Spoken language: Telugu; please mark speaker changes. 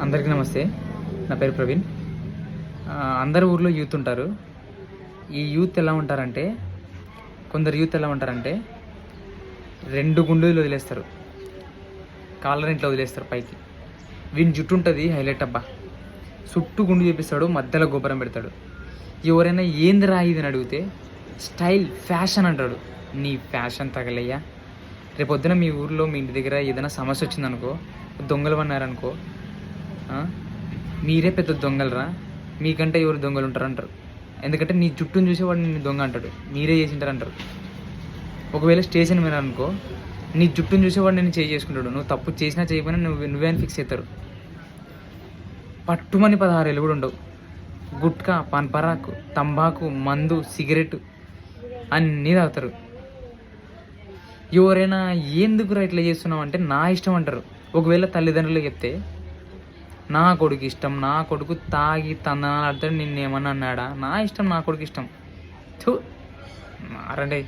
Speaker 1: అందరికీ నమస్తే. నా పేరు ప్రవీణ్. అందరు అందరి ఊర్లో యూత్ ఉంటారు. ఈ యూత్ ఎలా ఉంటారంటే కొందరు యూత్ ఎలా ఉంటారంటే రెండు గుండెలు వదిలేస్తారు. కాలర్ ఇంట్లో వదిలేస్తారు పైకి. వీని జుట్టు ఉంటుంది హైలైట్ అబ్బా. చుట్టూ గుండు చేపిస్తాడు మధ్యలో గోపురం పెడతాడు. ఎవరైనా ఏంది రా ఇది అని అడిగితే స్టైల్ ఫ్యాషన్ అంటాడు. నీ ఫ్యాషన్ తగలయ్యా. రేపొద్దున మీ ఊర్లో మీ ఇంటి దగ్గర ఏదైనా సమస్య వచ్చిందనుకో దొంగలు అన్నారనుకో మీరే పెద్ద దొంగలరా? మీకంటే ఎవరు దొంగలు ఉంటారు అంటారు ఎందుకంటే నీ జుట్టును చూసేవాడు నేను నిన్ను దొంగ అంటాడు. మీరే చేసింటారు అంటారు ఒకవేళ స్టేషన్ మీద అనుకో నీ జుట్టును చూసేవాడు నేను చేయి చేసుకుంటాడు. నువ్వు తప్పు చేసినా చేయకపోయినా నువ్వు నువ్వే అని ఫిక్స్ అవుతారు పట్టుమని పదహారేళ్ళు కూడా ఉండవు. గుట్కా పాన్ పరాకు తంబాకు మందు సిగరెట్ అన్నీ తాగుతారు. ఎవరైనా ఎందుకురా ఇట్లా చేస్తున్నావు అంటే నా ఇష్టం అంటారు. ఒకవేళ తల్లిదండ్రులు చెప్తే నా కొడుకు ఇష్టం నా కొడుకు తాగి తందనాలు ఆడతాడు నిన్నేమన్నా అన్నాడా? నా ఇష్టం నా కొడుకు ఇష్టం. చూ మారండి.